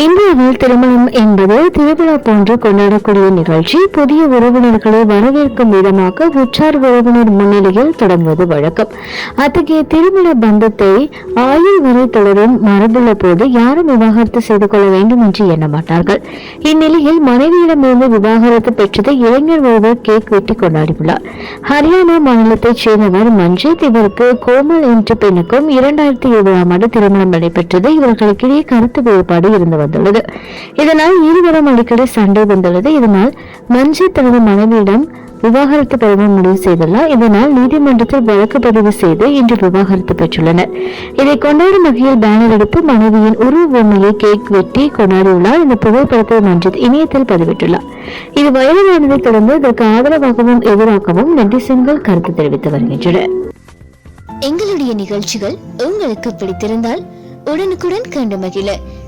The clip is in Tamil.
end இந்தியாவில் திருமணம் என்பது திருவிழா போன்று கொண்டாடக்கூடிய நிகழ்ச்சி. புதிய உறவினர்களை வரவேற்கும் விதமாக உற்றார் உறவினர் முன்னிலையில் தொடங்குவது வழக்கம். அத்தகைய திருமண பந்தத்தை ஆயுள் வரை தொடரும் மரபுள்ள போது யாரும் விவாகரத்து செய்து கொள்ள வேண்டும் என்று எண்ண மாட்டார்கள். இந்நிலையில் மனைவியிடமிருந்து விவாகரத்து பெற்றது இளைஞர் ஒருவர் கேக் வெட்டி கொண்டாடியுள்ளார். ஹரியானா மாநிலத்தைச் சேர்ந்தவர் மஞ்சித். இவருக்கு கோமல் என்ற பெண்ணுக்கும் இரண்டாயிரத்தி இருபதாம் ஆண்டு திருமணம் நடைபெற்றது. இவர்களுக்கிடையே கருத்து வேறுபாடு இருந்து வந்துள்ளது. இதனால் இருவரும் அடிக்கடி சண்டை வந்துள்ளது இதனால் மஞ்சித் தனது மனைவியிடம் விவாகரத்து பெறவும் முடிவு செய்துள்ளார். இதனால் நீதிமன்றத்தில் வழக்கு பதிவு செய்து இன்று விவாகரத்து பெற்றுள்ளனர். இதை கொண்டாடும் வகையில் பேனர் எடுத்து மனைவியின் உருவ பொம்மையை கேக் வெட்டி கொண்டாடியுள்ளார். இந்த புகைப்படத்தை மஞ்சித் இணையத்தில் பதிவிட்டுள்ளார். இது வயதானதை தொடர்ந்து இதற்கு ஆதரவாகவும் எதிராகவும் நெட்டிசன்கள் கருத்து தெரிவித்து வருகின்றனர். எங்களுடைய நிகழ்ச்சிகள் உங்களுக்கு பிடித்திருந்தால் உடனுக்குடன் கண்டு மகிழ.